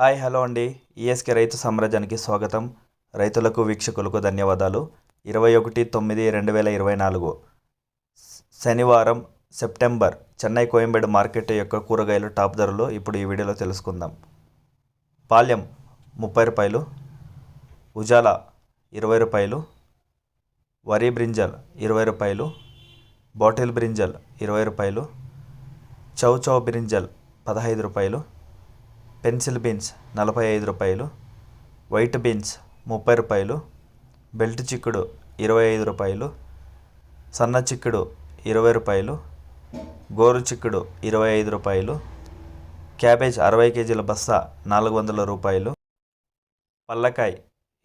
Hi hello అండి. ESK రైతు సామ్రాజ్యానికి స్వాగతం. రైతులకు వీక్షకులకు ధన్యవాదాలు. ఇరవై ఒకటి తొమ్మిది రెండు వేల ఇరవై నాలుగు శనివారం సెప్టెంబర్ చెన్నై కోయంబేడు మార్కెట్ యొక్క కూరగాయలు టాప్ ధరలు ఇప్పుడు ఈ వీడియోలో తెలుసుకుందాం. పాల్యం ముప్పై రూపాయలు. ఉజాల ఇరవై రూపాయలు. వరి బ్రింజల్ ఇరవై రూపాయలు. బాటిల్ బ్రింజల్ ఇరవై రూపాయలు. చౌ చౌ బ్రింజల్ పదహైదు రూపాయలు. పెన్సిల్ బీన్స్ నలభై ఐదు రూపాయలు వైట్ బీన్స్ ముప్పై రూపాయలు బెల్ట్ చిక్కుడు ఇరవై ఐదు రూపాయలు సన్న చిక్కుడు ఇరవై రూపాయలు గోరు చిక్కుడు ఇరవై ఐదు రూపాయలు క్యాబేజ్ అరవై కేజీల బస్తా నాలుగు వందల రూపాయలు పల్లకాయ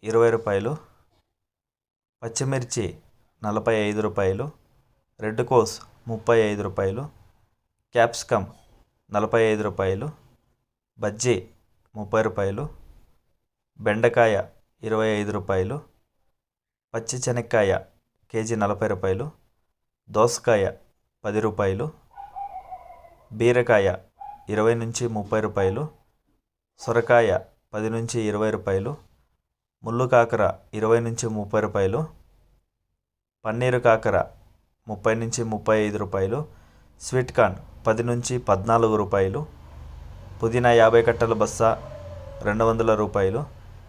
ఇరవై రూపాయలు పచ్చిమిర్చి నలభై ఐదు రూపాయలు రెడ్ కోస్ ముప్పై ఐదు రూపాయలు క్యాప్సికమ్ నలభై ఐదు రూపాయలు బజ్జీ ముప్పై రూపాయలు బెండకాయ ఇరవై ఐదు రూపాయలు పచ్చి శనక్కాయ కేజీ నలభై రూపాయలు దోసకాయ పది రూపాయలు బీరకాయ ఇరవై నుంచి ముప్పై రూపాయలు సొరకాయ పది నుంచి ఇరవై రూపాయలు ముళ్ళు కాకర ఇరవై నుంచి ముప్పై రూపాయలు పన్నీరు కాకర ముప్పై నుంచి ముప్పై ఐదు రూపాయలు స్వీట్ కార్న్ పది నుంచి పద్నాలుగు రూపాయలు పుదీనా యాభై కట్టల బస్తా రెండు వందల రూపాయలు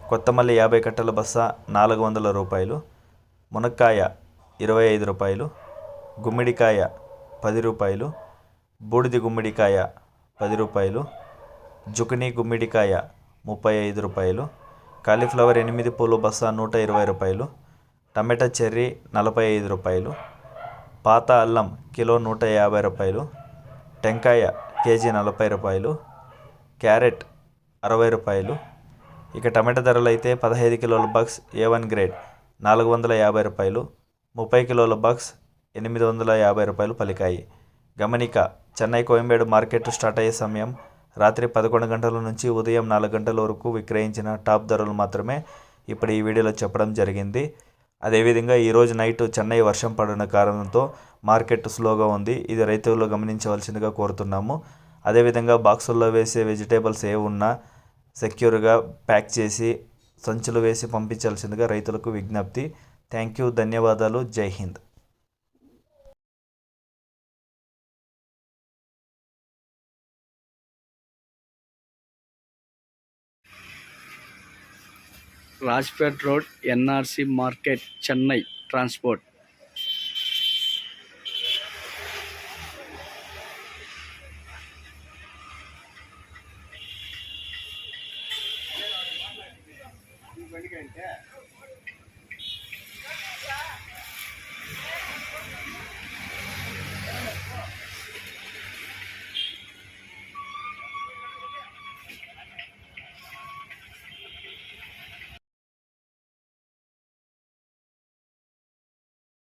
కొత్తమల్లి యాభై కట్టల బస్తా నాలుగు వందల రూపాయలు మునక్కాయ ఇరవై ఐదు రూపాయలు గుమ్మిడికాయ పది రూపాయలు బూడిది గుమ్మిడికాయ పది రూపాయలు జుకినీ గుమ్మిడికాయ ముప్పై ఐదు రూపాయలు కాలీఫ్లవర్ ఎనిమిది పూలు బస్తా నూట ఇరవై రూపాయలు టమాటా చెర్రీ నలభై ఐదు రూపాయలు పాత అల్లం కిలో నూట యాభై రూపాయలు టెంకాయ కేజీ నలభై రూపాయలు క్యారెట్ అరవై రూపాయలు. ఇక టమాటా ధరలు అయితే పదహైదు కిలోల బాక్స్ ఏ వన్ గ్రేడ్ నాలుగు వందల యాభై రూపాయలు. ముప్పై కిలోల బాక్స్ ఎనిమిది వందల యాభై రూపాయలు పలికాయి. గమనిక చెన్నై కోయంబేడు మార్కెట్ స్టార్ట్ అయ్యే సమయం రాత్రి పదకొండు గంటల నుంచి ఉదయం నాలుగు గంటల వరకు విక్రయించిన టాప్ ధరలు మాత్రమే ఇప్పుడు ఈ వీడియోలో చెప్పడం జరిగింది. అదేవిధంగా ఈరోజు నైట్ చెన్నై వర్షం పడిన కారణంతో మార్కెట్ స్లోగా ఉంది. ఇది రైతులు గమనించవలసిందిగా కోరుతున్నాము. అదేవిధంగా బాక్సుల్లో వేసే వెజిటేబుల్స్ ఏ ఉన్నా సెక్యూర్గా ప్యాక్ చేసి సంచులు వేసి పంపించాల్సిందిగా రైతులకు విజ్ఞప్తి. థ్యాంక్ యూ ధన్యవాదాలు. Jai Hind. Rajpet road N R C market Chennai transport. மெடிக்க